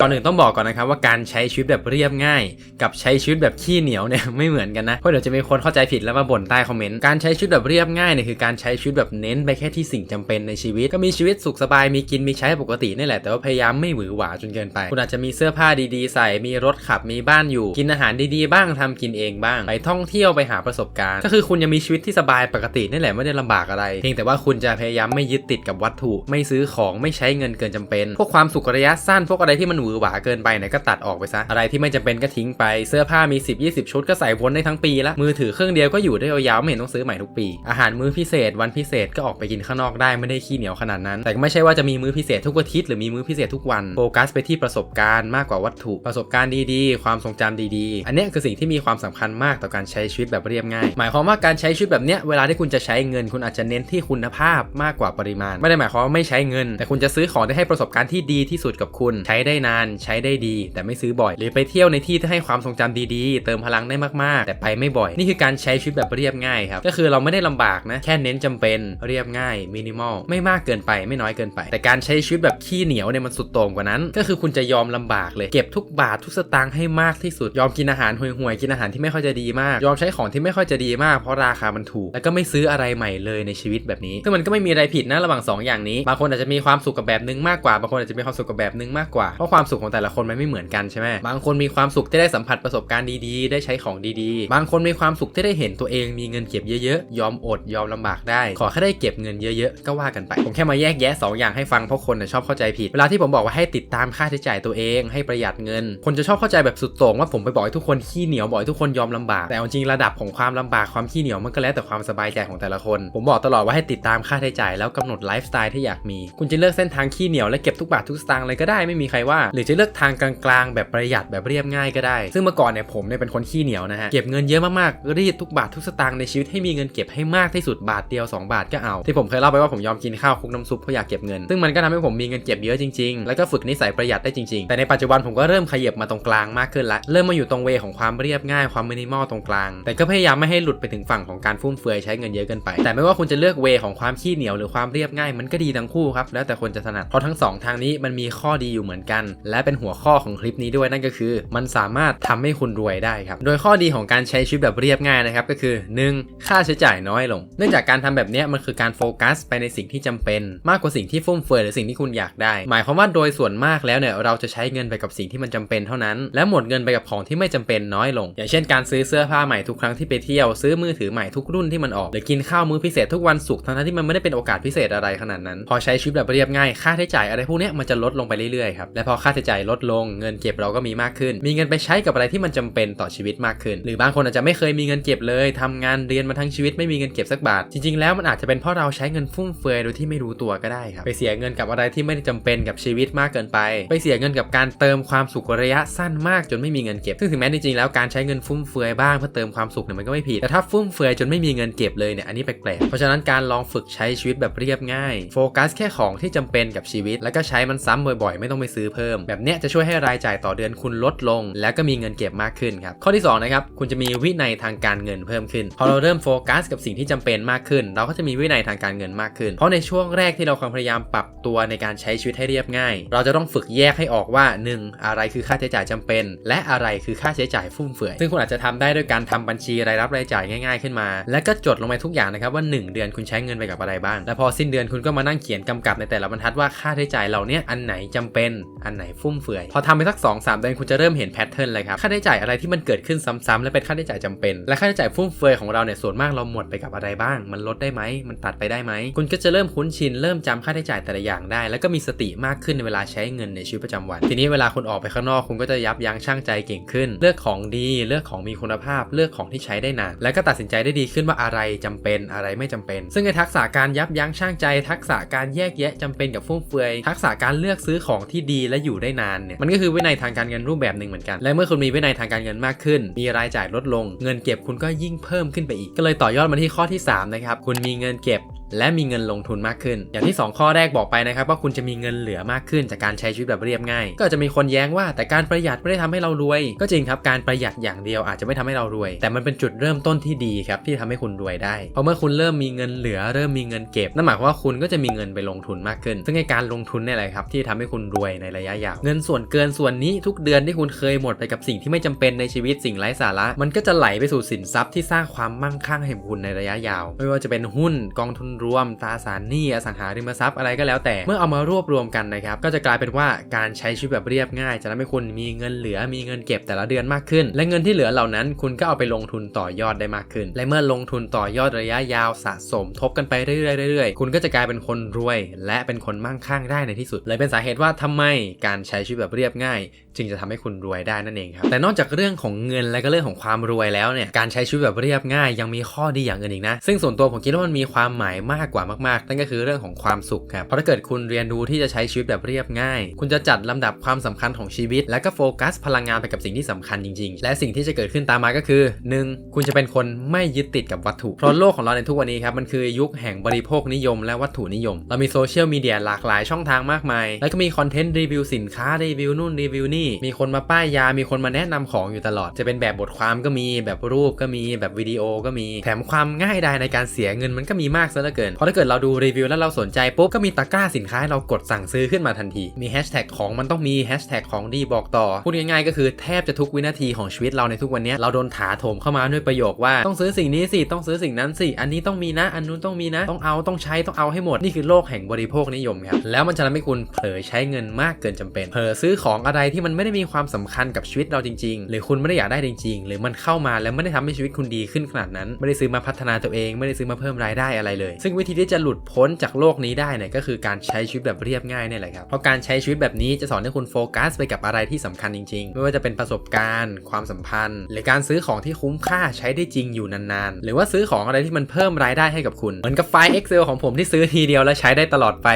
ก่อนอื่นต้องบอกก่อนนะครับว่าการใช้ชีวิตแบบเรียบง่าย กับใช้ชีวิตแบบขี้เหนียวเนี่ยไม่เหมือนกันนะเพราะเดี๋ยวจะมีคนเข้าใจผิดแล้วมาบ่นใต้คอมเมนต์การใช้ชีวิตแบบเรียบง่ายเนี่ยคือการใช้ชีวิตแบบเน้นไปแค่ที่สิ่งจำเป็นในชีวิตก็มีชีวิตสุขสบายมีกินมีใช้ปกตินี่แหละแต่ว่าพยายามไม่หวือหวาจนเกินไป คุณอาจจะมีเสื้อผ้าดีๆ ใส่มีรถขับมีบ้านอยู่ กินอาหารดีๆ บ้างทำกินเองบ้างไปท่องเที่ยวไปหาประสบการณ์ ก็คือคุณยังมีชีวิตที่สบายปกตินี่แหละไม่ได้ลำบากอะไร เพียงแต่ว่าคุณจะพยายามไม่ยึดติดกับวัตถุ ไม่ซื้อของไม่ใช้เงินเกินจำเป็น พวกความสุขระยะสั้นพวกอะไรที่มันหวือหวาเกินไปเนี่ยก็ตัดออกไปซะ อะไรที่ไม่จำเป็นก็ทิ้งไป เสื้อผ้ามี 10 20 ชุดก็ใส่วนได้ทั้งปีละ มือถือเครื่องเดียวก็อยู่ได้ยาวๆไม่เห็นต้องซื้อใหม่ทุกปี อาหารมื้อพิเศษวันพิเศษก็ออกไปกินข้างนอกได้ไม่ได้ขี้เหนียวขนาดนั้น แต่ไม่ใช่ว่าจะมีมื้อพิเศษทุกอาทิตย์หรือมีมื้อพิเศษทุกวัน โฟกัสไปที่ประสบการณ์มากกว่าวัตถุประสบการณ์ดีๆ ความทรงจำดีๆ อันนี้คือสิ่งที่มีความสำคัญมากต่อการใช้ชีวิตแบบเรียบง่าย หมายความว่าการใช้ชีวิตแบบเนี้ยเวลาที่คุณจะใช้เงินคุณอาจจะเน้นที่คุณภาพมากกว่าปริมาณ ไม่ได้หมายความว่าไม่ใช้เงิน แต่คุณจะซื้อของที่ให้ประสบการณ์ที่ดีที่สุดกับคุณ ใช้ได้นานใช้ได้ดี แต่ไม่ซื้อบ่อย หรือไปเที่ยวในที่ที่ให้ความทรงจำดีๆ เติมพลังได้มากๆ แต่ไปไม่บ่อย นี่คือการใช้ชีวิตแบบเรียบง่ายครับก็คือเราไม่ได้ลำบากนะแค่เน้นจำเป็นเรียบง่ายมินิมอลไม่มากเกินไปไม่น้อยเกินไป แต่การใช้ชีวิตแบบขี้เหนียวเนี่ยมันสุดโต่งกว่านั้น ก็คือคุณจะยอมลำบากเลยเก็บทุกบาททุกสตางค์ให้มากที่สุดยอมกินอาหารห่วยๆกินอาหารที่ไม่ค่อยจะดีมาก ยอมใช้ของที่ไม่ค่อยจะดีมาก เพราะราคามันถูก แล้วก็ไม่ซื้ออะไรใหม่เลยในชีวิตแบบนี้ซึ่งมันก็ไม่มีอะไรผิดนะระหว่างสองอย่างนี้บางคนอาจจะมีความสุขกับแบบนึงมากกว่าบางคนอาจจะมีความสุขกับแบบนึงมากกว่าเพราะความสุขของแต่ละคนมันไม่เหมือนกันใช่ไหมบางคนมีความสุขที่ได้สัมผัสประสบการณ์ดีๆ ได้ใช้ของดีๆ บางคนมีความสุขที่ได้เห็นตัวเองมีเงินเก็บเยอะๆ ยอมอดยอมลำบากได้ ขอแค่ได้เก็บเงินเยอะๆ ก็ว่ากันไป ผมแค่มาแยกแยะสองอย่างให้ฟังเพราะคนนะชอบเข้าใจผิด เวลาที่ผมบอกว่าให้ติดตามค่าใช้จ่ายตัวเองให้ประหยัดเงิน คนจะชอบเข้าใจแบบสุดโต่งว่าผมไปบอกให้ทุกคนขี้เหนียวบอกให้ทุกคนยอมลำบาก แต่จริงระดับของความลำบากความขี้เหนียวมันก็แล้วแต่ความสบายใจของแต่ละคน ผมบอกตลอดว่าให้ติดตามค่าใช้จ่ายแล้วกำหนดไลฟ์สไตล์ที่อยากมี คุณจะเลือกเส้นทางขี้เหนียวและเก็บทุกบาททุกสตางค์เลยก็ได้ไม่มีใครว่าหรือจะเลือกทางกลางๆ แบบประหยัดแบบเรียบง่ายก็ได้ ซึ่งเมื่อก่อนเนี่ยผมเนี่ยเป็นคนขี้เหนียวนะฮะ เก็บเงินเยอะมากๆ รีดทุกบาททุกสตางค์ในชีวิตให้มีเงินเก็บให้มากที่สุดบาทเดียว 2 บาทก็เอา ที่ผมเคยเล่าไปว่าผมยอมกินข้าวคุกน้ำซุปเพราะอยากเก็บเงิน ซึ่งมันก็ทำให้ผมมีเงินเก็บเยอะจริงๆ แล้วก็ฝึกนิสัยประหยัดได้จริงๆ แต่ในปัจจุบันผมก็เริ่มขยับมาตรงกลางมากขึ้นละเริ่มมาอยู่ตรงเวของความเรียบง่ายความมินิมอลตรงกลาง แต่ก็พยายามไม่ให้หลุดไปถึงฝั่งของการฟุ่มเฟือยใช้เงินเยอะเกินไป แต่ไม่ว่าคุณจะเลือกเวของความขี้เหนียวหรือความเรียบง่ายมันก็ดีทั้งคู่ครับแล้วแต่คนจะถนัดเพราะทั้งสองทางนี้มันมีข้อดีอยู่เหมือนกันและเป็นหัวข้อของคลิปนี้ด้วยนั่นก็คือ มันสามารถทำให้คุณรวยได้ครับ โดยข้อดีของการใช้ชีวิตแบบเรียบง่ายนะครับก็คือ 1. ค่าใช้จ่ายน้อยลง เนื่องจากการทำแบบนี้มันคือการโฟกัสไปในสิ่งที่จำเป็นมากกว่าสิ่งที่ฟุ่มเฟือยหรือสิ่งที่คุณอยากได้ หมายความว่าโดยส่วนมากแล้วเนี่ยเราจะใช้เงินไปกับสิ่งที่มันจำเป็นเท่านั้น และหมดเงินไปกับของที่ไม่จำเป็นน้อยลง อย่างเช่นการซื้อเสื้อผ้าใหม่ทุกครั้งที่ไปเที่ยวซื้อมือถือใหม่ทุกรุ่นที่มันออกหรือกินข้าวมื้อพิเศษทุกวันศุกร์ทั้งที่มันไม่ได้เป็นโอกาสพิเศษอะไรขนาดนั้น พอใช้ชีวิตแบบเรียบง่ายค่าใช้จ่ายอะไรพวกนี้มันจะลดลงไปเรื่อยๆครับและพอค่าใช้จ่ายลดลง เงินเก็บเราก็มีมากขึ้น มีเงินไปใช้กับอะไรที่มันจำเป็นต่อชีวิตมากขึ้น หรือบางคนอาจจะไม่เคยมีเงินเก็บเลยทำงานเรียนมาทั้งชีวิตไม่มีเงินเก็บสักบาท จริงๆแล้วมันอาจจะเป็นเพราะเราใช้เงินฟุ่มเฟือยโดยที่ไม่รู้ตัวก็ได้ครับไปเสียเงินกับอะไรที่ไม่ได้จำเป็นกับชีวิตมากเกินไป ไปเสียเงินกับการเติมความสุขระยะสั้นมากจนไม่มีเงินเก็บ ซึ่งถึงแม้จริงๆแล้วการใช้เงินฟุ่มเฟือยบ้างเพื่อเติมความสุขเนี่ยมันก็ไม่ผิดแต่ถ้าฟุ่มเฟือยจนไม่มีเงินเก็บเลยเนี่ยอันนี้แปลกๆเพราะฉะนั้นการลองฝึกใช้ชีวิตแบบเรียบง่าย โฟกัสแค่ของที่จำเป็นกับชีวิต แล้วก็ใช้มันซ้ำบ่อยๆ ไม่ต้องไปซื้อเพิ่มแบบเนี้ยจะช่วยให้รายจ่ายต่อเดือนคุณลดลง แล้วก็มีเงินเก็บมากขึ้นครับ ข้อที่สองนะครับคุณจะมีวินัยทางการเงินเพิ่มขึ้น พอเราเริ่มโฟกัสกับสิ่งที่จำเป็นมากขึ้น เราก็จะมีวินัยทางการเงินมากขึ้น เพราะในช่วงแรกที่เราความพยายามปรับตัวในการใช้ชีวิตให้เรียบง่าย เราจะต้องฝึกแยกให้ออกว่า 1. อะไรคือค่าใช้จ่ายจำเป็น และอะไรคือค่าใช้จ่ายฟุ่มเฟือย ซึ่งคุณอาจจะทำได้ด้วยการทำบัญชีรายรับรายจ่ายง่าย ๆขึ้นมา และก็จดลงไปทุกอย่างนะครับว่า 1 เดือนคุณใช้เงินไปกับอะไรบ้าง และพอสิ้นเดือนคุณก็มานั่งเขียนกำกับในแต่ละบรรทัดว่าค่าใช้จ่ายเหล่านี้อันไหนจำเป็น อันไหนฟุ่มเฟือย พอทำไปสัก2อสเดือนคุณจะเริ่มเห็นแพทเทิร์นเลยครับ ค่าใช้จ่ายอะไรที่มันเกิดขึ้นซ้ำๆและเป็นค่าใช้จ่ายจำเป็น และค่าใช้จ่ายฟุ่มเฟือยของเราเนี่ยส่วนมากเราหมดไปกับอะไรบ้าง มันลดได้ไหม มันตัดไปได้ไหม คุณก็จะเริ่มคุ้นชิน เริ่มจำค่าใช้จ่ายแต่ละอย่างได้ แล้วก็มีสติมากขึ้นในเวลาใช้เงินในชีวิตประจำวัน ทีนี้เวลาคุณออกไปข้างนอกคุณก็จะยับยั้งชั่งใจเก่งขึ้น เลือกของดี เลือกของมีคุณภาพ เลือกของที่ใช้ได้นาน แล้วก็ตัดสินใจได้ดีขึ้นว่าอะไรจำเป็นอะไรไม่จำเป็น ซึ่งในทักษะการยับยั้งชั่งใจ ทักษะการแยกแยะจำเป็นกับฟุ่มเฟือย ทักษะการเลือกซื้อของที่ดีและอยู่ได้นานเนี่ยมันก็คือวินัยทางการเงินรูปแบบหนึ่งเหมือนกัน และเมื่อคุณมีวินัยทางการเงินมากขึ้น มีรายจ่ายลดลง เงินเก็บคุณก็ยิ่งเพิ่มขึ้นไปอีก ก็เลยต่อยอดมาที่ข้อที่3นะครับคุณมีเงินเก็บ และมีเงินลงทุนมากขึ้น อย่างที่ 2 ข้อแรกบอกไปนะครับว่าคุณจะมีเงินเหลือมากขึ้นจากการใช้ชีวิตแบบเรียบง่าย ก็จะมีคนแย้งว่าแต่การประหยัดไม่ได้ทำให้เรารวย ก็จริงครับการประหยัดอย่างเดียวอาจจะไม่ทำให้เรารวย แต่มันเป็นจุดเริ่มต้นที่ดีครับที่ทำให้คุณรวยได้เพราะเมื่อคุณเริ่มมีเงินเหลือเริ่มมีเงินเก็บนั่นหมายความว่าคุณก็จะมีเงินไปลงทุนมากขึ้น ซึ่งการลงทุนนี่แหละครับที่ทำให้คุณรวยในระยะยาวเงินส่วนเกินส่วนนี้ทุกเดือนที่คุณเคยหมดไปกับสิ่งที่ไม่จำเป็นในชีวิตสิ่งไร้สาระ มันก็จะไหลไปสู่สินทรัพย์ที่สร้างความมั่งคั่งให้คุณในระยะยาว ไม่ว่าจะเป็นหุ้นกองทุนรวมตราสารหนี้อสังหาริมทรัพย์อะไรก็แล้วแต่ เมื่อเอามารวบรวมกันนะครับ ก็จะกลายเป็นว่าการใช้ชีวิตแบบเรียบง่าย จะทำให้คุณมีเงินเหลือมีเงินเก็บแต่ละเดือนมากขึ้น และเงินที่เหลือเหล่านั้น คุณก็เอาไปลงทุนต่อยอดได้มากขึ้น และเมื่อลงทุนต่อยอดระยะยาวสะสมทบกันไปเรื่อยๆคุณก็จะกลายเป็นคนรวย และเป็นคนมั่งคั่งได้ในที่สุด เลยเป็นสาเหตุว่าทำไมการใช้ชีวิตแบบเรียบง่าย จึงจะทำให้คุณรวยได้นั่นเองครับแต่นอกจากเรื่องของเงินและก็เรื่องของความรวยแล้วเนี่ยการใช้ชีวิตแบบเรียบง่าย ยังมีข้อดีอย่างอื่นอีกนะ ซึ่งส่วนตัวผมคิดว่ามันมีความหมายมากกว่ามากๆ นั่นก็คือเรื่องของความสุขครับ เพราะถ้าเกิดคุณเรียนรู้ที่จะใช้ชีวิตแบบเรียบง่าย คุณจะจัดลำดับความสำคัญของชีวิต และก็โฟกัสพลังงานไปกับสิ่งที่สำคัญจริงๆ และสิ่งที่จะเกิดขึ้นตามมาก็คือ 1. คุณจะเป็นคนไม่ยึดติดกับวัตถุเพราะโลกของเราในทุกวันนี้ครับมันคือยุคแห่งบริโภคนิยม และวัตถุนิยม เรามีโซเชียลมีเดียหลากหลายช่องทางมากมาย แล้วก็มีคอนเทนต์รีวิวสินค้ารีวิวนู่นรีวิวนี่มีคนมาป้ายยา มีคนมาแนะนำของอยู่ตลอด จะเป็นแบบบทความก็มีแบบรูปก็มีแบบวิดีโอก็มีแถมความง่ายดายในการเสียเงินมันก็มีมากซะเหลือเกินเพราะถ้าเกิดเราดูรีวิวแล้วเราสนใจปุ๊บก็มีตะกร้าสินค้าให้เรากดสั่งซื้อขึ้นมาทันที มีแฮชแท็กของมันต้องมีแฮชแท็กของดีบอกต่อ พูดง่ายๆ ก็คือแทบจะทุกวินาทีของชีวิตเราในทุกวันนี้เราโดนถาโถมเข้ามาด้วยประโยคว่าต้องซื้อสิ่งนี้สิต้องซื้อสิ่งนั้นสิอันนี้ต้องมีนะ อันนู้นต้องมีนะ ต้องเอาต้องใช้ต้องเอาให้หมดนี่คือโลกแห่งบริโภคนิยมครับแล้วมันจะทำให้คุณเผลอใช้เงินมากเกินจำเป็นเผลอซื้อของอะไรที่มันไม่ได้มีความสำคัญกับชีวิตเราจริงๆ หรือคุณไม่ได้อยากได้จริง ๆ หรือมันเข้ามาแล้วไม่ได้ทำให้ชีวิตคุณดีขึ้นขนาดนั้น ไม่ได้ซื้อมาพัฒนาตัวเอง ไม่ได้ซื้อมาเพิ่มรายได้อะไรเลยซงวิธีที่จะหลุดพ้นจากโลกนี้ได้เนี่ยก็คือการใช้ชีวิตแบบเรียบง่ายเนี่ยแหละครับเพราะการใช้ชีวิตแบบนี้จะสอนให้คุณโฟกัสไปกับอะไรที่สำคัญจริงๆ ไม่ว่าจะเป็นประสบการณ์ ความสัมพันธ์ หรือการซื้อของที่คุ้มค่าใช้ได้จริงอยู่นานๆ หรือว่าซื้อของอะไรที่มันเพิ่มรายได้ให้กับคุณ เหมือนกับไฟล์ Excel ของผมที่ซื้อทีเดียวแล้วใช้ได้ตลอดไป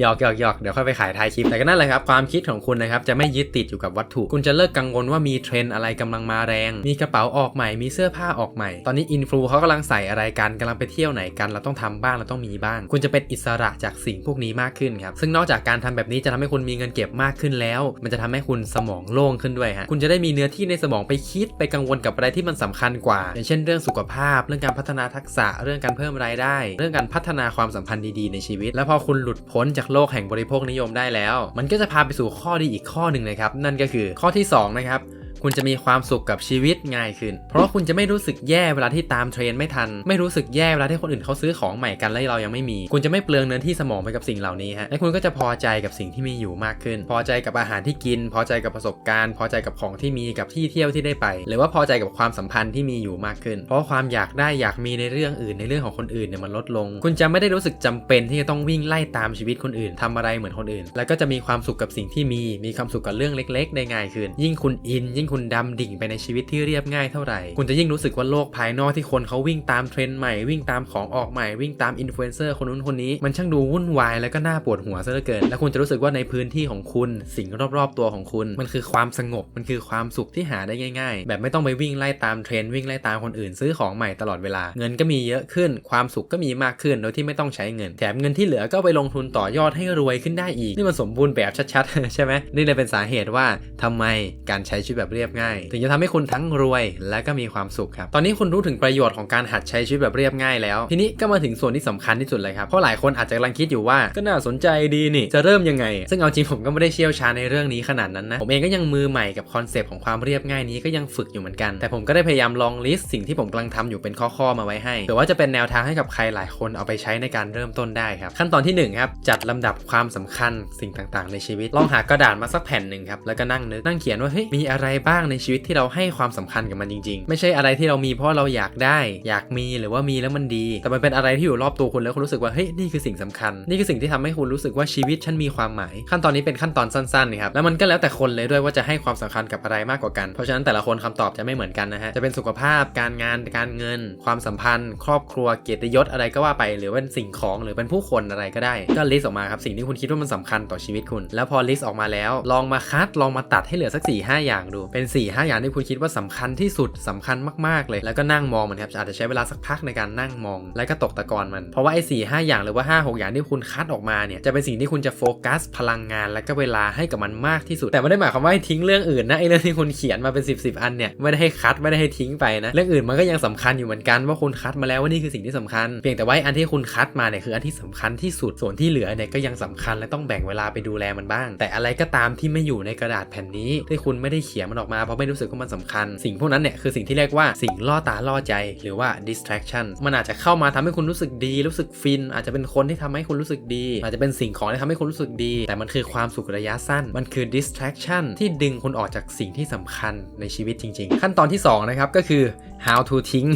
หยอกหยอกหยอกเดี๋ยวค่อยไปขายท้ายคลิปแต่ก็นั่นแหละครับความคิดของคุณนะครับจะไม่ยึดติดอยู่กับวัตถุ คุณจะเลิกกังวลว่ามีเทรนด์อะไรกำลังมาแรง มีกระเป๋าออกใหม่มีเสื้อผ้าออกใหม่ ตอนนี้อินฟลูเขากำลังใส่อะไรกันกำลังไปเที่ยวไหนกันเราต้องทำบ้างเราต้องมีบ้าง คุณจะเป็นอิสระจากสิ่งพวกนี้มากขึ้นครับซึ่งนอกจากการทำแบบนี้จะทำให้คุณมีเงินเก็บมากขึ้นแล้ว มันจะทำให้คุณสมองโล่งขึ้นด้วยฮะคุณจะได้มีเนื้อที่ในสมองไปคิดไปกังวลกับอะไรที่มันสำคัญกว่า อย่างเช่นเรื่องสุขภาพ เรื่องการพัฒนาทักษะเรื่องการเพิ่มรายได้ เรื่องการพัฒนาความสัมพันธ์ดีๆในชีวิต แล้วพอคุณหลุดพ้นจากโลกแห่งบริโภคนิยมได้แล้ว มันก็จะพาไปสู่ข้อดีอีกข้อหนึ่งนะครับนั่นก็คือข้อที่สองนะครับ คุณจะมีความสุขกับชีวิตง่ายขึ้น เพราะว่าคุณจะไม่รู้สึกแย่เวลาที่ตามเทรนด์ไม่ทัน ไม่รู้สึกแย่เวลาที่คนอื่นเขาซื้อของใหม่กันแล้วเรายังไม่มี คุณจะไม่เปลืองเนื้อที่สมองไปกับสิ่งเหล่านี้ฮะและคุณก็จะพอใจกับสิ่งที่มีอยู่มากขึ้น พอใจกับอาหารที่กิน พอใจกับประสบการณ์ พอใจกับของที่มีกับที่เที่ยวที่ได้ไป หรือว่าพอใจกับความสัมพันธ์ที่มีอยู่มากขึ้น เพราะความอยากได้อยากมีในเรื่องอื่นในเรื่องของคนอื่นเนี่ยมันลดลง คุณจะไม่ได้รู้สึกจำเป็นที่จะต้องวิ่งไล่ตามชีวิตคนอื่นทำอะไรเหมือนคนอื่น แล้วก็จะมีความสุขกับสิ่งที่มี มีความสุขกับเรื่องเล็ก ๆ ได้ง่ายขึ้น ยิ่งคุณอินยิ่งคุณดำดิ่งไปในชีวิตที่เรียบง่ายเท่าไหร่ คุณจะยิ่งรู้สึกว่าโลกภายนอกที่คนเขาวิ่งตามเทรนด์ใหม่วิ่งตามของออกใหม่วิ่งตามอินฟลูเอนเซอร์คนนู้นคนนี้มันช่างดูวุ่นวายแล้วก็น่าปวดหัวซะเหลือเกิน และคุณจะรู้สึกว่าในพื้นที่ของคุณสิ่งรอบๆตัวของคุณ มันคือความสงบมันคือความสุขที่หาได้ง่าย ๆ แบบไม่ต้องไปวิ่งไล่ตามเทรนด์วิ่งไล่ตามคนอื่นซื้อของใหม่ตลอดเวลา เงินก็มีเยอะขึ้น ความสุขก็มีมากขึ้นโดยที่ไม่ต้องใช้เงิน แถมเงินที่เหลือก็ไปลงทุนต่อยอดให้รวยขึ้นได้อีกนี่มันสมบูรณ์แบบชัดๆใช่ไหมนี่เลยเป็นสาเหตุว่าทำไมการใช้ชีวิตแบบเรียบง่าย ถึงจะทำให้คุณทั้งรวยและก็มีความสุขครับ ตอนนี้คุณรู้ถึงประโยชน์ของการหัดใช้ชีวิตแบบเรียบง่ายแล้ว ทีนี้ก็มาถึงส่วนที่สำคัญที่สุดเลยครับ เพราะหลายคนอาจจะกำลังคิดอยู่ว่าก็น่าสนใจดีนี่ จะเริ่มยังไง ซึ่งเอาจริงผมก็ไม่ได้เชี่ยวชาญในเรื่องนี้ขนาดนั้นนะ ผมเองก็ยังมือใหม่กับคอนเซปต์ของความเรียบง่ายนี้ก็ยังฝึกอยู่เหมือนกัน แต่ผมก็ได้พยายามลองลิสต์สิ่งที่ผมกำลังทำอยู่เป็นข้อๆมาไว้ให้เผื่อว่าจะเป็นแนวทางให้กับใครหลายคนเอาไปใช้ในการเริ่มต้นได้ครับ ขั้นตอนที่หนึ่งครับจัดลำดับความสำคัญสิ่งต่างๆ ในชีวิต ลองหากระดาษมาสักแผ่นหนึ่งครับแล้วก็นั่งนึกนั่งเขียนว่าเฮ้ยมีอะไรบ้าง้างในชีวิตที่เราให้ความสำคัญกับมันจริง ๆ ไม่ใช่อะไรที่เรามีเพราะเราอยากได้ อยากมีหรือว่ามีแล้วมันดี แต่มันเป็นอะไรที่อยู่รอบตัวคุณแล้วคุณรู้สึกว่าเฮ้ยนี่คือสิ่งสำคัญ นี่คือสิ่งที่ทำให้คุณรู้สึกว่าชีวิตฉันมีความหมาย ขั้นตอนนี้เป็นขั้นตอนสั้นๆครับแล้วมันก็แล้วแต่คนเลยด้วยว่าจะให้ความสำคัญกับอะไรมากกว่ากัน เพราะฉะนั้นแต่ละคนคำตอบจะไม่เหมือนกันนะฮะจะเป็นสุขภาพการงานการเงิน ความสัมพันธ์ ครอบครัวเกียรติยศอะไรก็ว่าไป หรือเป็นสิ่งของหรือเป็นผู้คนอะไรก็ได้ ก็ลิสต์ออกมาครับสิ่งที่คุณคิดว่ามันสำคัญต่อชีวิตคุณ แล้วพอลิสต์ออกมาแล้ว ลองมาคัดลองมาตัดให้เหลือสัก4ี่ห้าอย่างดูเเป็น4ี่ห้าอย่างที่คุณคิดว่าสำคัญที่สุดสำคัญมากๆเลย แล้วก็นั่งมองมันครับอาจจะใช้เวลาสักพักในการนั่งมอง แล้วก็ตกตะกอนมัน เพราะว่าไอ้สี่ห้าอย่างหรือว่า5้าหอย่างที่คุณคัดออกมาเนี่ยจะเป็นสิ่งที่คุณจะโฟกัส พลังงาน และก็เวลาให้กับมันมากที่สุด แต่ไม่ได้หมายความว่าให้ทิ้งเรื่องอื่นนะไอ้เรื่องที่คุณเขียนมาเป็น 10บสอันเนี่ยไม่ได้ให้คัดไม่ได้ให้ทิ้งไปนะเรื่องอื่นมันก็ยังสำคัญอยู่เหมือนกันว่าคุณคัดมาแล้วว่านี่คือสิ่งที่สำคัญ เพียงแต่ว่าอันที่คุณคัดมาเนี่ยคืออันที่สำคัญที่สุดส่วนที่เหลือเนี่ยก็ยังสำคัญและต้องแบ่งเวลาไปดูแลมันบ้าง แต่อะไรก็ตามที่ไม่อยู่ในกระดาษแผ่นนี้ที่คุณไม่ได้เขียนมันออกมาเพราะไม่รู้สึกว่ามันสำคัญ สิ่งพวกนั้นเนี่ยคือสิ่งที่เรียกว่าสิ่งล่อตาล่อใจหรือว่า distraction มันอาจจะเข้ามาทำให้คุณรู้สึกดี รู้สึกฟิน อาจจะเป็นคนที่ทำให้คุณรู้สึกดี อาจจะเป็นสิ่งของที่ทำให้คุณรู้สึกดี แต่มันคือความสุขระยะสั้น มันคือ distraction ที่ดึงคุณออกจากสิ่งที่สำคัญในชีวิตจริง ๆ ขั้นตอนที่2นะครับก็คือ how to ทิ้ง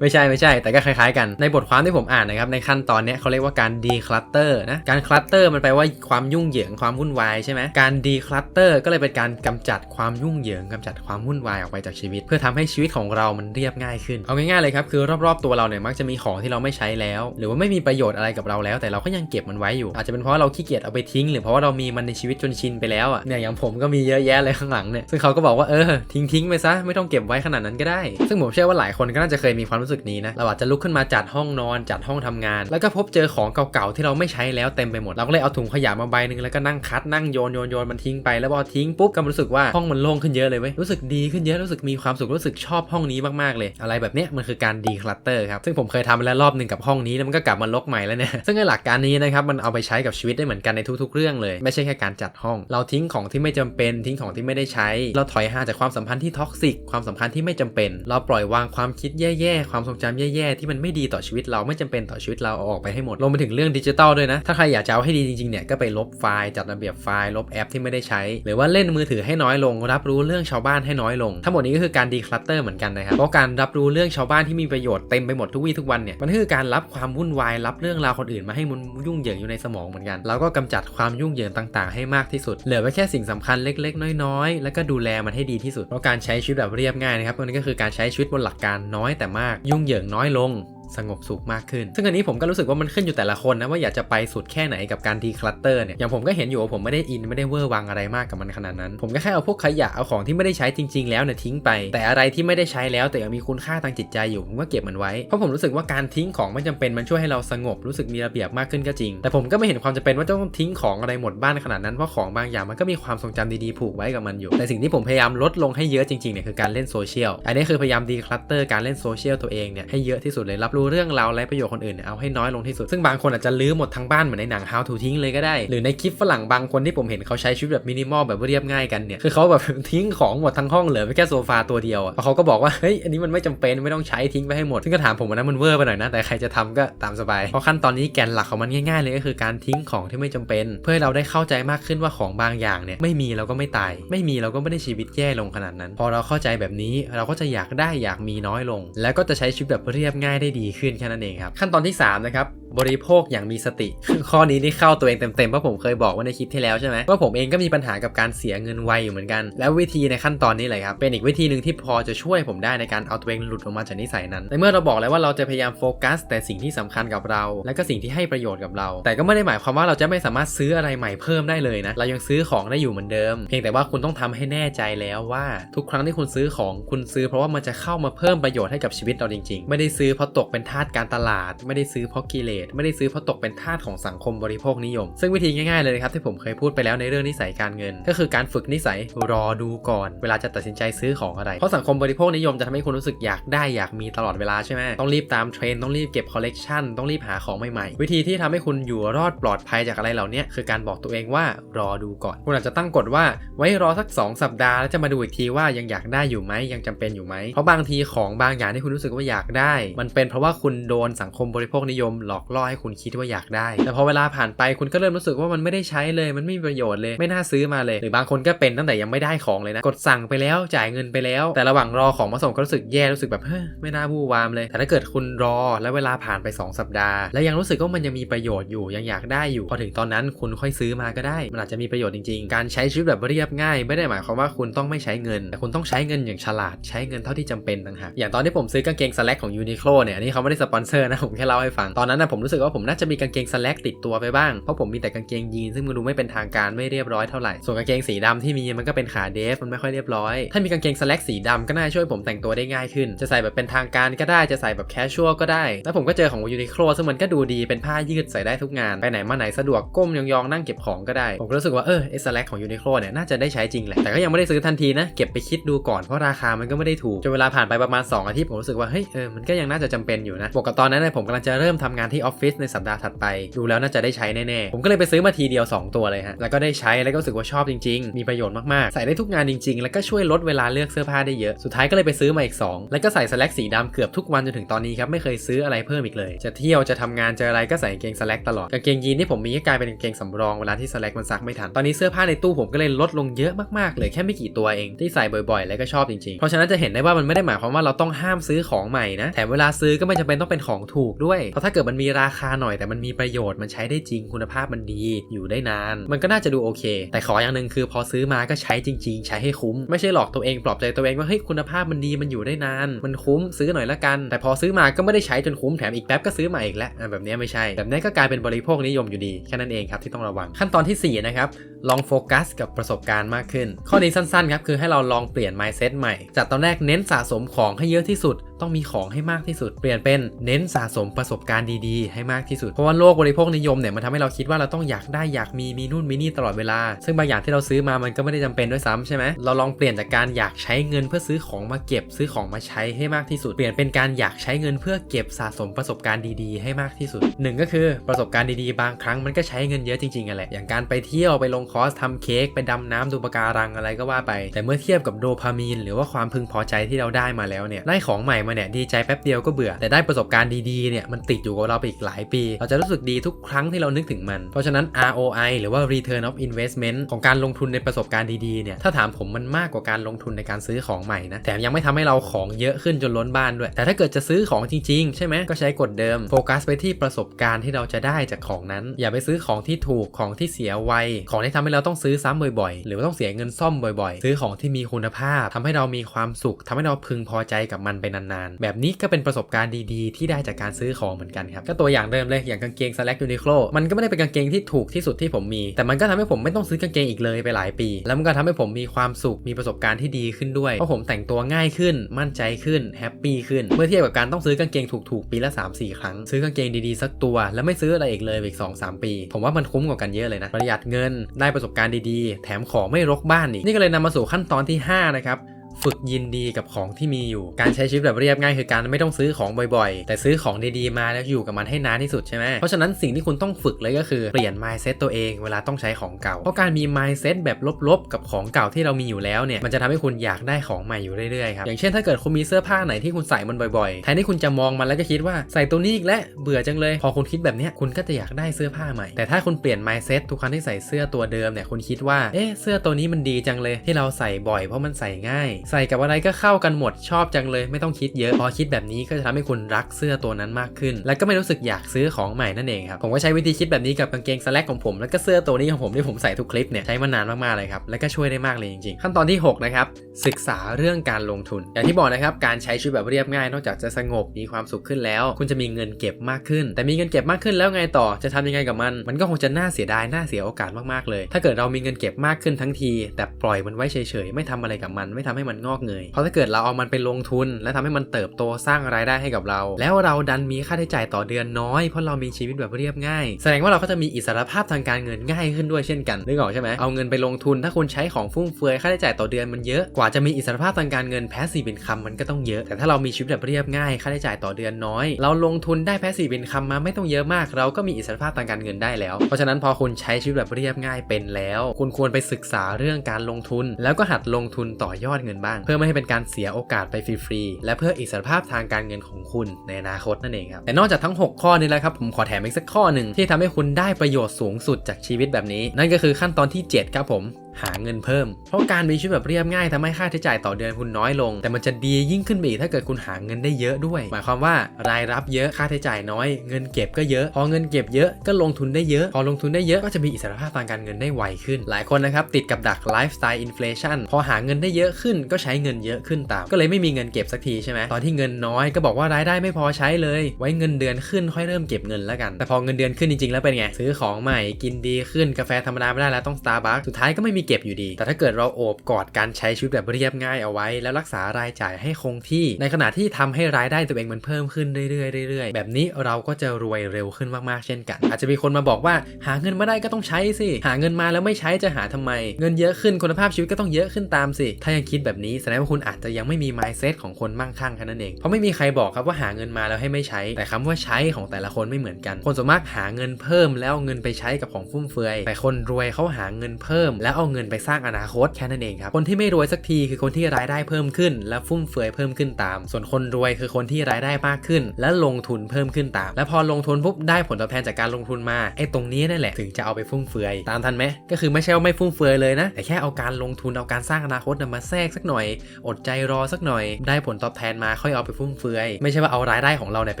ไม่ใช่ไม่ใช่ แต่ก็คล้ายๆกันในบทความที่ผมอ่านนะครับ ในขั้นตอนนี้เขาเรียกว่าการ declutter นะการ clutter มันแปลว่าความยุ่งเหยิงความวุ่นวายใช่ไหมการ declutter ก็เลยเป็นการกำจัดความยุ่งเหยิงกำจัดความวุ่นวายออกไปจากชีวิต เพื่อทำให้ชีวิตของเรามันเรียบง่ายขึ้น เอาง่ายๆเลยครับคือรอบๆตัวเราเนี่ยมักจะมีของที่เราไม่ใช้แล้ว หรือว่าไม่มีประโยชน์อะไรกับเราแล้ว แต่เราก็ยังเก็บมันไว้อยู่ อาจจะเป็นเพราะเราขี้เกียจเอาไปทิ้ง หรือเพราะว่าเรามีมันในชีวิตจนชินไปแล้วอะเนี่ยอย่างผมก็มีเยอะแยะเลยข้างหลังเนี่ยซึ่งเขาก็บอกว่าเออทิ้งทิ้งๆไปซะไม่ต้องเก็บไว้ขนาดนั้นก็ได้ ซึ่งผมเชื่อว่าหลายคนก็น่าจะเคยมีความรู้สึกนี้นะเราอาจจะลุกขึ้นมาจัดห้องนอนจัดห้องทำงาน แล้วก็พบเจอของเก่าๆที่เราไม่ใช้แล้วเต็มไปหมดเราก็เลยเอาถุงขยะมาใบหนึ่งแล้วก็นั่งคัดนั่งโยนโยนโยนมันทิ้งไปแล้วพอทิ้งปุ๊บก็รู้สึกว่าห้องมันโล่งขึ้นเยอะเลยเว้ยรู้สึกดีขึ้นเยอะรู้สึกมีความสุขรู้สึกชอบห้องนี้มากๆเลย อะไรแบบเนี้ยมันคือการดีคลัตเตอร์ครับซึ่งผมเคยทำไปแล้วรอบหนึ่งกับห้องนี้แล้วมันก็กลับมาลกใหม่แล้วเนี่ยซึ่งในหลักการนี้นะครับมันเอาไปใช้กับชีวิตได้เหมือนกันในทุกๆเรื่องเลย ไม่ใช่แค่การจัดห้อง เราทิ้งของที่ไม่จำเป็น ทิ้งของที่ไม่ได้ใช้ เราถอยห่างจากความสัมพันธ์ที่ท็อกซิกความสัมพันธ์ที่ไม่จำเป็น เราปล่อยวางความคิดแย่ๆความทรงจำแย่ๆที่มันไม่ดีต่อชีวิตเราไม่จำเป็นต่อชีวิตเราเอาออกไปให้หมดรวมไปถึงเรื่องดิจิตอลด้วยนะถ้าใครอยากจะเอาให้ดีจริงๆเนี่ยก็ไปลบไฟล์จัดระเบียบไฟล์ลบแอปที่ไม่ได้ใช้ หรือว่าเล่นมือถือให้น้อยลงรับรู้เรื่องื่องชาวบ้านให้น้อยลง ทั้งหมดนี้ก็คือการดีคลัตเตอร์เหมือนกันนะครับ เพราะการรับรู้เรื่องชาวบ้านที่มีประโยชน์เต็มไปหมดทุกวี่ทุกวันเนี่ย มันคือการรับความวุ่นวายรับเรื่องราวคนอื่นมาให้มันยุ่งเหยิงอยู่ในสมองเหมือนกัน แล้วก็กำจัดความยุ่งเหยิงต่างๆ ให้มากที่สุด เหลือไว้แค่สิ่งสำคัญเล็ก ๆ น้อยๆ แล้วก็ดูแลมันให้ดีที่สุด เพราะการใช้ชีวิตแบบเรียบง่ายนะครับมันก็คือการใช้ชีวิตบนหลักการน้อยแต่มากยุ่งเหยิงน้อยลง สงบสุขมากขึ้น ซึ่งอันนี้ผมก็รู้สึกว่ามันขึ้นอยู่แต่ละคนนะว่าอยากจะไปสุดแค่ไหนกับการดีคลัตเตอร์เนี่ย อย่างผมก็เห็นอยู่ว่าผมไม่ได้อินไม่ได้เวอร์วังอะไรมากกับมันขนาดนั้น ผมก็แค่เอาพวกขยะเอาของที่ไม่ได้ใช้จริง ๆ แล้วเนี่ยทิ้งไป แต่อะไรที่ไม่ได้ใช้แล้วแต่ยังมีคุณค่าทางจิตใจอยู่ผมก็เก็บมันไว้ เพราะผมรู้สึกว่าการทิ้งของไม่จำเป็นมันช่วยให้เราสงบรู้สึกมีระเบียบมากขึ้นก็จริง แต่ผมก็ไม่เห็นความจำเป็นว่าต้องทิ้งของอะไรหมดบ้านขนาดนั้นเพราะของบางอย่างมันก็มีความทรงจำดีๆผูกไว้กับมันอยู่ แต่สิ่งที่ผมพยายามลดลงให้เยอะจริงๆเนี่ยคือการเล่นโซเชียล อันนี้คือพยายามดีคลัตเตอร์การเล่นโซเชียลตัวเองเนี่ยให้เยอะที่สุดเลยรับรู้เรื่องราวและประโยชน์คนอื่นเนี่ยเอาให้น้อยลงที่สุด ซึ่งบางคนอาจจะลื้อหมดทั้งบ้านเหมือนในหนัง How to ทิ้งเลยก็ได้ หรือในคลิปฝรั่งบางคนที่ผมเห็นเขาใช้ชีวิตแบบมินิมอลแบบเรียบง่ายกันเนี่ยคือเขาแบบทิ้งของหมดทั้งห้องเหลือไปแค่โซฟาตัวเดียวอะเพราะเขาก็บอกว่าเฮ้ยอันนี้มันไม่จำเป็นไม่ต้องใช้ทิ้งไปให้หมด ซึ่งก็ถามผมว่านะมันเวอร์ไปหน่อยนะแต่ใครจะทำก็ตามสบายเพราะขั้นตอนนี้แกนหลักของมันง่ายๆเลยก็คือการทิ้งของที่ไม่จำเป็น เพื่อเราได้เข้าใจมากขึ้นว่าของบางอย่างเนี่ยไม่มีเราก็ไม่ตาย ไม่มีเราก็ไม่ได้ชีวิตแย่ลงขนาดนั้น พอเราเข้าใจแบบนี้เราก็จะอยากได้อยากมีน้อยลง แล้วก็จะใช้ชีวิตแบบเรียบง่ายได้ดีขึ้นแค่นั้นเองครับ ขั้นตอนที่สามนะครับบริโภคอย่างมีสติ ข้อนี้นี่เข้าตัวเองเต็มๆเพราะผมเคยบอกไว้ในคลิปที่แล้วใช่ไหมว่าผมเองก็มีปัญหากับการเสียเงินไวอยู่เหมือนกัน แล้ววิธีในขั้นตอนนี้เลยครับเป็นอีกวิธีหนึ่งที่พอจะช่วยผมได้ในการเอาตัวเองหลุดออกมาจากนิสัยนั้นในเมื่อเราบอกแล้วว่าเราจะพยายามโฟกัส แต่สิ่งที่สำคัญกับเรา และก็สิ่งที่ให้ประโยชน์กับเรา แต่ก็ไม่ได้หมายความว่าเราจะไม่สามารถซื้ออะไรใหม่เพิ่มได้เลยนะเรายังซื้อของได้อยู่เหมือนเดิม เพียงแต่ว่าคุณต้องทำให้แน่ใจแล้วว่า ทุกครั้งที่คุณซื้อของคุณซื้อ เพราะว่ามันจะเข้ามาเพิ่มประโยชน์ให้กับชีวิตเราจริง ๆ ไม่ได้ซื้อเพราะตกเป็นทาสการตลาด ไม่ได้ซื้อเพราะกิเลสไม่ได้ซื้อเพราะตกเป็นทาสของสังคมบริโภคนิยม ซึ่งวิธีง่ายๆเลยนะครับที่ผมเคยพูดไปแล้วในเรื่องนิสัยการเงิน ก็คือการฝึกนิสัยรอดูก่อน เวลาจะตัดสินใจซื้อของอะไร เพราะสังคมบริโภคนิยมจะทำให้คุณรู้สึกอยากได้อยากมีตลอดเวลาใช่ไหมต้องรีบตามเทรนต้องรีบเก็บคอลเลกชันต้องรีบหาของใหม่ๆวิธีที่ทำให้คุณอยู่รอดปลอดภัยจากอะไรเหล่านี้คือการบอกตัวเองว่ารอดูก่อน คุณอาจจะตั้งกฎว่าไว้รอสัก 2 สัปดาห์แล้วจะมาดูอีกทีว่ายังอยากได้อยู่ไหมยังจำเป็นอยู่ไหมเพราะบางทีของบางอย่างที่คุณรู้สึกว่าอยากได้ มันเป็นเพราะว่าคุณโดนสังคมบริโภคนิยม หลอกล่อให้คุณคิดว่าอยากได้ แต่พอเวลาผ่านไปคุณก็เริ่มรู้สึกว่ามันไม่ได้ใช้เลย มันไม่มีประโยชน์เลย ไม่น่าซื้อมาเลย หรือบางคนก็เป็นตั้งแต่ยังไม่ได้ของเลยนะ กดสั่งไปแล้วจ่ายเงินไปแล้ว แต่ระหว่างรอของมาส่งก็รู้สึกแย่ รู้สึกแบบเฮ้ยไม่น่าบูวามเลย แต่ถ้าเกิดคุณรอแล้วเวลาผ่านไป 2 สัปดาห์ แล้วยังรู้สึกว่ามันยังมีประโยชน์อยู่ ยังอยากได้อยู่ พอถึงตอนนั้นคุณค่อยซื้อมาก็ได้ มันอาจจะมีประโยชน์จริงๆ การใช้ชีวิตแบบเรียบง่าย ไม่ได้หมายความว่าคุณต้องไม่ใช้เงิน แต่คุณต้องใช้เงินอย่างฉลาด ใช้เงินเท่าที่จำเป็นต่างหาก อย่างตอนที่ผมซื้อกางเกงสแลกของยูนิโคลเนี่ยอันนี้เขาไม่ได้สปอนเซอร์นะผมแค่เล่าให้ฟังตอนนั้นนะผมรู้สึกว่าผมน่าจะมีกางเกงสแลกติดตัวไปบ้างเพราะผมมีแต่กางเกงยีนซึ่งมันดูไม่เป็นทางการไม่เรียบร้อยเท่าไหร่ส่วนกางเกงสีดำที่มีมันก็เป็นขาเดฟมันไม่ค่อยเรียบร้อย ถ้ามีกางเกงสแลกสีดำก็น่าช่วยผมแต่งตัวได้ง่ายขึ้น จะใส่แบบเป็นทางการก็ได้จะใส่แบบแคชชวลก็ได้ แล้วผมก็เจอของยูนิโคลซึ่งมันก็ดูดีเป็นผ้ายืดใส่ได้ทุกงานไปไหนมาไหนสะดวกก้มยองๆนั่งเก็บของก็ได้ ผมก็รู้สึกว่าเออไอ้สแลกของยูนิโคลเนี่ยน่าจะได้ใช้จริงแหละแต่ก็ยังไม่ได้ซื้อทันทีนะเก็บไปคิดดูก่อนเพราะราคามันก็ไม่ได้ถูกจนเวลาผ่านไปประมาณ 2 อาทิตย์ผมรู้สึกว่าเฮ้ยเออมันก็ยังน่าจะจำเป็นอยู่นะ บวกกับตอนนั้นผมกำลังจะเริ่มทำงานที่ออฟฟิศในสัปดาห์ถัดไป ดูแล้วน่าจะได้ใช้แน่ๆ ผมก็เลยไปซื้อมาทีเดียว 2 ตัวเลยฮะ แล้วก็ได้ใช้แล้วก็รู้สึกว่าชอบจริงๆ มีประโยชน์มากๆ ใส่ได้ทุกงานจริงๆ แล้วก็ช่วยลดเวลาเลือกเสื้อผ้าได้เยอะ สุดท้ายก็เลยไปซื้อมาอีก 2 แล้วก็ใส่สแลกสีดำเกือบทุกวันจนถึงตอนนี้ครับไม่เคยซื้ออะไรเพิ่มอีกเลย จะเที่ยวจะทำงานจะอะไรก็ใส่กางเกงสแลกตลอด กางเกงยีนที่ผมมีก็กลายเป็นกางเกงสำรองเวลาที่สแลกมันซักไม่ทัน ตอนนี้เสื้อผ้าในตู้ผมก็เลยลดลงเยอะมากๆเลยแค่ไม่กี่ตัวเองที่ใส่บ่อยๆ แล้วก็ชอบจริงๆ เพราะฉะนั้นจะเห็นได้ว่ามันไม่ได้หมายความว่าเราต้องห้ามซื้อของใหม่นะ แถมเวลาซื้อก็ไม่จำเป็นต้องเป็นของถูกด้วย เพราะถ้าเกิดมันมีราคาหน่อยแต่มันมีประโยชน์มันใช้ได้จริงคุณภาพมันดีอยู่ได้นาน มันก็น่าจะดูโอเค แต่ขออย่างหนึ่งคือพอซื้อมาก็ใช้จริง ๆ ใช้ให้คุ้ม ไม่ใช่หลอกตัวเองปลอบใจตัวเองว่าเฮ้ยคุณภาพมันดีมันอยู่ได้นาน มันคุ้มซื้อหน่อยละกัน แต่พอซื้อมาก็ไม่ได้ใช้จนคุ้มแถมอีกแป๊บก็ซื้อม่อีกแล้วแบบนี้ไม่ใช่แบบนี้ก็กลายเป็นบริโภคนิยมอยู่ดีแค่นั้นเองครับที่ต้องระวังขั้นตอนที่สี่นะครับลองโฟกัสกับประสบการณ์มากขึ้น ข้อนี้สั้นๆครับคือให้เราลองเปลี่ยน mindset ใหม่จากตอนแรกเน้นสะสมของให้เยอะที่สุดต้องมีของให้มากที่สุด เปลี่ยนเป็นเน้นสะสมประสบการณ์ดีๆ ให้มากที่สุด เพราะว่าโลกบริโภคนิยมเนี่ยมันทำให้เราคิดว่าเราต้องอยากได้อยากมีมีนู่นมีนี่ตลอดเวลา ซึ่งบางอย่างที่เราซื้อมามันก็ไม่ได้จำเป็นด้วยซ้ำใช่ไหมเราลองเปลี่ยนจากการอยากใช้เงินเพื่อซื้อของมาเก็บซื้อของมาใช้ให้มากที่สุด เปลี่ยนเป็นการอยากใช้เงินเพื่อเก็บสะสมประสบการณ์ดีๆ ให้มากที่สุดหนึ่งก็คือประสบการณ์ดีๆ บางครั้งมันก็ใช้เงินเยอะจริงๆอะแหละอย่างการไปเที่ยวไปลงคอร์สทำเค้กไปดำน้ำดูปะการังอะไรก็ว่าไป แต่เมื่อเทียบกับโดพามีนหรือว่าความพึงพอใจที่เราได้มาแล้วเนี่ยได้ของใหม่มาเนี่ยดีใจแป๊บเดียวก็เบื่อ แต่ได้ประสบการณ์ดีๆเนี่ยมันติดอยู่กับเราไปอีกหลายปี เราจะรู้สึกดีทุกครั้งที่เรานึกถึงมัน เพราะฉะนั้น ROI หรือว่า Return of Investment ของการลงทุนในประสบการณ์ดีๆเนี่ยถ้าถามผมมันมากกว่าการลงทุนในการซื้อของใหม่นะแถมยังไม่ทำให้เราของเยอะขึ้นจนล้นบ้านด้วย แต่ถ้าเกิดจะซื้อของจริงๆ ใช่ไหมก็ใช้กฎเดิมโฟกัสไปที่ประสบการณ์ที่เราจะได้จากของนั้น อย่าไปซื้อของที่ถูกของที่เสียไวของที่ทำให้เราต้องซื้อซ้ำบ่อยๆ หรือว่าต้องเสียเงินซ่อมบ่อยๆ ซื้อของที่มีคุณภาพทำให้เรามีความสุขทำให้เราพึงพอใจกับมันไปนานๆแบบนี้ก็เป็นประสบการณ์ดีๆ ที่ได้จากการซื้อของเหมือนกันครับ ก็ตัวอย่างเดิมเลยอย่างกางเกง Slack Uniqlo มันก็ไม่ได้เป็นกางเกงที่ถูกที่สุดที่ผมมี แต่มันก็ทำให้ผมไม่ต้องซื้อกางเกงอีกเลยไปหลายปี แล้วมันก็ทำให้ผมมีความสุขมีประสบการณ์ที่ดีขึ้นด้วยเพราะผมแต่งตัวง่ายขึ้น มั่นใจขึ้นแฮปปี้ขึ้นเมื่อเทียบกับการต้องซื้อกางเกงถูกๆปีละ 3-4 ครั้ง ซื้อกางเกงดีๆสักตัว แล้วไม่ซื้ออะไรอีกเลยอีก 2-3 ปี ผมว่ามันคุ้มกว่ากันเยอะเลยนะประหยัดเงินได้ประสบการณ์ดีๆ แถมของไม่รกบ้านอีกนี่ก็เลยนำมาสู่ขั้นตอนที่ห้านะครับ ฝึกยินดีกับของที่มีอยู่ การใช้ชีวิตแบบเรียบง่ายคือการไม่ต้องซื้อของบ่อยๆ แต่ซื้อของดีๆมาแล้วอยู่กับมันให้นานที่สุดใช่ไหมเพราะฉะนั้นสิ่งที่คุณต้องฝึกเลยก็คือเปลี่ยน mindset ตัวเองเวลาต้องใช้ของเก่า เพราะการมี mindset แบบลบๆ กับของเก่าที่เรามีอยู่แล้วเนี่ยมันจะทำให้คุณอยากได้ของใหม่อยู่เรื่อยๆครับอย่างเช่นถ้าเกิดคุณมีเสื้อผ้าไหนที่คุณใส่มันบ่อยๆแทนที่คุณจะมองมันแล้วก็คิดว่าใส่ตัวนี้อีกแล้วเบื่อจังเลย พอคุณคิดแบบนี้คุณก็จะอยากได้เสื้อผ้าใหม่ แต่ถ้าคุณเปลี่ยน mindset ทุกครั้งที่ใส่เสื้อตัวเดิมเนี่ยคุณคิดว่าเอ๊ะเสื้อตัวนี้มันดีจังเลยที่เราใส่บ่อยเพราะมันใส่ง่ายใส่กับอะไรก็เข้ากันหมดชอบจังเลย ไม่ต้องคิดเยอะพอคิดแบบนี้ก็จะทำให้คุณรักเสื้อตัวนั้นมากขึ้น และก็ไม่รู้สึกอยากซื้อของใหม่นั่นเองครับผมก็ใช้วิธีคิดแบบนี้กับกางเกงสแลกของผมแล้วก็เสื้อตัวนี้ของผมที่ผมใส่ทุกคลิปเนี่ยใช้มานานมากๆเลยครับและก็ช่วยได้มากเลยจริงๆขั้นตอนที่6นะครับศึกษาเรื่องการลงทุน อย่างที่บอกนะครับการใช้ชีวิตแบบเรียบง่ายนอกจากจะสงบมีความสุขขึ้นแล้ว คุณจะมีเงินเก็บมากขึ้น แต่มีเงินเก็บมากขึ้นแล้วไงต่อจะทำยังไงกับมัน มันก็คงจะน่าเสียดายน่าเสียโอกาสมากๆเลย ถ้าเกิดเรามีเงินเก็บมากขึ้นทั้งที แต่ปล่อยมันไว้เฉยๆไม่ทำอะไรกับมัน ไม่ทำให้มันงอกเงย เพราะถ้าเกิดเราเอามันไปลงทุน และทำให้มันเติบโตสร้างรายได้ให้กับเรา แล้วเราดันมีค่าใช้จ่ายต่อเดือนน้อยเพราะเรามีชีวิตแบบเรียบง่าย แสดงว่าเราก็จะมีอิสรภาพทางการเงินง่ายขึ้นด้วยเช่นกันนึกออกใช่ไหมเอาเงินไปลงทุนถ้าคุณใช้ของฟุ่มเฟือยค่าใช้จ่ายต่อเดือนมันเยอะกว่าจะมีอิสรภาพทางการเงินแพสซีฟเป็นคำมันก็ต้องเยอะ แต่ถ้าเรามีชีวิตแบบเรียบง่ายค่าใช้จ่ายต่อเดือนน้อย เราลงทุนได้แพสซีฟเป็นคำมาไม่ต้องเยอะมาก เราก็มีอิสรภาพทางการเงินได้แล้ว เพราะฉะนั้นพอคุณใช้ชีวิตแบบเรียบง่ายเป็นแล้ว คุณควรไปศึกษาเรื่องการลงทุน แล้วก็หัดลงทุนต่อยอดเงินบ้าง เพื่อไม่ให้เป็นการเสียโอกาสไปฟรีๆ และเพื่ออิสรภาพทางการเงินของคุณในอนาคตนั่นเองครับ แต่นอกจากทั้ง 6 ข้อนี้แล้วครับ ผมขอแถมอีกสักข้อหนึ่งที่ทำให้คุณได้ประโยชน์สูงสุดจากชีวิตแบบนี้ นั่นก็คือขั้นตอนที่ 7 ครับผม หาเงินเพิ่ม เพราะการมีชีวิตแบบเรียบง่ายทำให้ค่าใช้จ่ายต่อเดือนคุณน้อยลง แต่มันจะดียิ่งขึ้นไปอีกถ้าเกิดคุณหาเงินได้เยอะด้วย หมายความว่ารายรับเยอะค่าใช้จ่ายน้อย เงินเก็บก็เยอะ พอเงินเก็บเยอะก็ลงทุนได้เยอะ พอลงทุนได้เยอะก็จะมีอิสรภาพทางการเงินได้ไวขึ้น หลายคนนะครับติดกับดักไลฟ์สไตล์อินฟลชันพอหาเงินได้เยอะขึ้นก็ใช้เงินเยอะขึ้นตาม ก็เลยไม่มีเงินเก็บสักทีใช่ไหมตอนที่เงินน้อยก็บอกว่ารายได้ไม่พอใช้เลย ไว้เงินเดือนขึ้นค่อยเริ่มเก็บเงินแล้วกัน แต่พอเงินเดือนขึ้นจริงๆแล้วเป็นไงซื้อของใหม่กินดีขึ้นกาแฟธรรมดาไม่ได้แล้วต้อง Starbucks สุดท้ายก็ไม่มีเก็บอยู่ดี แต่ถ้าเกิดเราโอบกอดการใช้ชีวิตแบบเรียบง่ายเอาไว้ แล้วรักษารายจ่ายให้คงที่ ในขณะที่ทำให้รายได้ตัวเองมันเพิ่มขึ้นเรื่อยๆเรื่อยๆ แบบนี้เราก็จะรวยเร็วขึ้นมากๆเช่นกัน อาจจะมีคนมาบอกว่าหาเงินมาได้ก็ต้องใช้สิ หาเงินมาแล้วไม่ใช้จะหาทำไม เงินเยอะขึ้นคุณภาพชีวิตก็ต้องเยอะขึ้นตามสิ ถ้ายังคิดแบบนี้แสดงว่าคุณอาจจะยังไม่มี mindset ของคนมั่งคั่งแค่นั้นเอง เพราะไม่มีใครบอกครับว่าหาเงินมาแล้วให้ไม่ใช้ แต่คำว่าใช้ของแต่ละคนไม่เหมือนกัน คนส่วนมากหาเงินเพิ่มแล้วเอาเงินไปใช้กับของฟุ่มเฟือย แต่คนรวยเขาหาเงินเพิ่ม แล้วเอาเงินไปสร้างอนาคตแค่นั้นเองครับ คนที่ไม่รวยสักทีคือคนที่รายได้เพิ่มขึ้น และฟุ่มเฟือยเพิ่มขึ้นตาม ส่วนคนรวยคือคนที่รายได้มากขึ้น และลงทุนเพิ่มขึ้นตาม และพอลงทุนปุ๊บได้ผลตอบแทนจากการลงทุนมาไอ้ตรงนี้นั่นแหละถึงจะเอาไปฟุ่มเฟือยตามทันไหมก็คือไม่ใช่ว่าไม่ฟุ่มเฟือยเลยนะแต่แค่เอาการลงทุนเอาการสร้างอนาคตน่ะมาแทรกสักหน่อย อดใจรอสักหน่อย ได้ผลตอบแทนมาค่อยเอาไปฟุ่มเฟือยไม่ใช่ว่าเอารายได้ของเราเนี่ยไ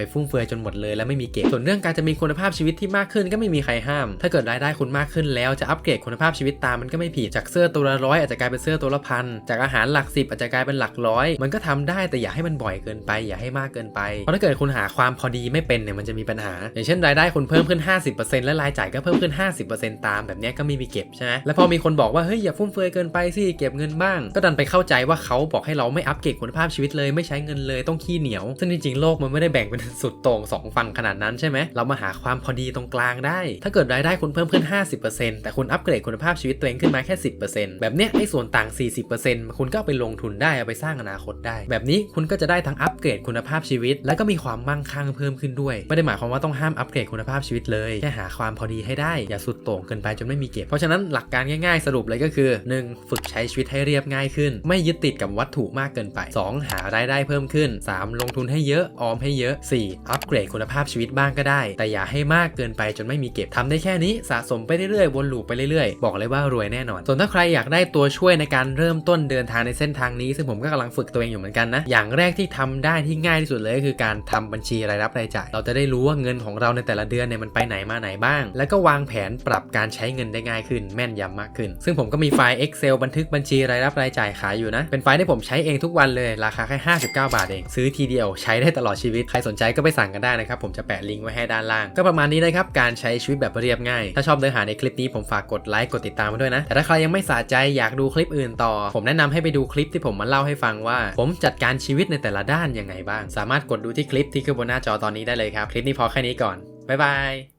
ปฟุ่มเฟือยจนหมดเลยแล้วไม่มีเก็บส่วนเรื่องการจะมีคุณภาพชีวิตที่มากขึ้นก็ไม่มีใครห้าม ถ้าเกิดรายได้คุณมากขึ้นแล้วจะอัปเกรดคุณภาพชีวิตตามมันก็ไม่ผิดจากเสื้อตัวละร้อยอาจจะกลายเป็นเสื้อตัวละพันจากอาหารหลักสิบอาจจะกลายเป็นหลักร้อย มันก็ทำได้แต่อย่าให้มันบ่อยเกินไป อย่าให้มากเกินไป เพราะถ้าเกิดคุณหาความพอดีไม่เป็นเนี่ยมันจะมีปัญหา อย่างเช่นรายได้คุณเพิ่มขึ้น 50%และรายจ่ายก็เพิ่มขึ้น 50%ตามแบบนี้ก็ไม่มีเก็บใช่ไหมแล้วพอมีคนบอกว่าเฮ้ยอย่าฟุ่มเฟือยเกินไปสิเก็บเงินบ้าง ก็ดันไปเข้าใจว่าเขาบอกให้เราไม่อัปเกรดคุณภาพชีวิตเลยไม่ใช้เงินเลยต้องขี้เหนียวซึ่งจริงๆโลกมันไม่ได้แบ่งเป็นสุดโต่งสองฝั่งขนาดนั้นใช่ไหมเรามาหาความพอดีตรงกลางได้ ถ้าเกิดรายได้คุณเพิ่มขึ้น 50%แต่คุณอัปเกรดคุณภาพชีวิตตัวเองขึ้นมาแค่10%แบบเนี้ยไอ้ส่วนต่าง 40%คุณก็เอาไปลงทุนได้เอาไปสร้างอนาคตได้ แบบนี้คุณก็จะได้ทั้งอัปเกรดคุณภาพชีวิต และก็มีความมั่งคั่งเพิ่มขึ้นด้วย ไม่ได้หมายความว่าต้องห้ามอัปเกรดคุณภาพชีวิตเลยแค่หาความพอดีให้ได้อย่าสุดโต่งเกินไปจนไม่มีเก็บเพราะฉะนั้นหลักการง่ายๆสรุปเลยก็คือ 1. ฝึกใช้ชีวิตให้เรียบง่ายขึ้น ไม่ยึดติดกับวัตถุมากเกินไป 2. หารายได้เพิ่มขึ้น 3. ลงทุนให้เยอะออมให้เยอะ 4. อัปเกรดคุณภาพชีวิตบ้างก็ได้ แต่อย่าให้มากเกินไปจนไม่มีเก็บทำได้แค่นี้สะสมไปเรื่อยๆวนลูปไปเรื่อยๆ บอกเลยว่ารวยแน่นอนส่วนถ้าใครอยากได้ตัวช่วยในการเริ่มต้นเดินทางในเส้นทางนี้ ซึ่งผมก็กำลังฝึกตัวเองอยู่เหมือนกันนะ อย่างแรกที่ทำได้ที่ง่ายที่สุดเลยก็คือการทำบัญชีรายรับรายจ่าย เราจะได้รู้ว่าเงินของเราในแต่ละเดือนเนี่ยมันไปไหนมาไหนบ้าง แล้วก็วางแผนปรับการใช้เงินได้ง่ายขึ้น แม่นยำมากขึ้น ซึ่งผมก็มีไฟล์ Excel บันทึกบัญชีรายรับรายจ่ายขายอยู่นะ เป็นไฟล์ที่ผมใช้เองทุกวันเลย ราคาแค่ 59 บาทเอง ซื้อทีเดียวใช้ได้ตลอดชีวิต ใครสนใจก็ไปสั่งกันได้นะครับ ผมจะแปะลิงก์ไว้ให้ด้านล่าง ก็ประมาณนี้นะครับ การใช้ชีวิตแบบเรียบง่าย ถ้าชอบเนื้อหาในคลิปนี้ผมฝากกดไลค์ กดติดตามมาด้วยนะ แต่ถ้าใครยังไม่สะใจอยากดูคลิปอื่นต่อ ผมแนะนำให้ไปดูคลิปที่ผมมาเล่าให้ฟังว่า ผมจัดการชีวิตในแต่ละด้านยังไงบ้าง สามารถกดดูที่คลิปที่ขึ้นบนหน้าจอตอนนี้ได้เลยครับ คลิปนี้พอแค่นี้ก่อนบ๊ายบาย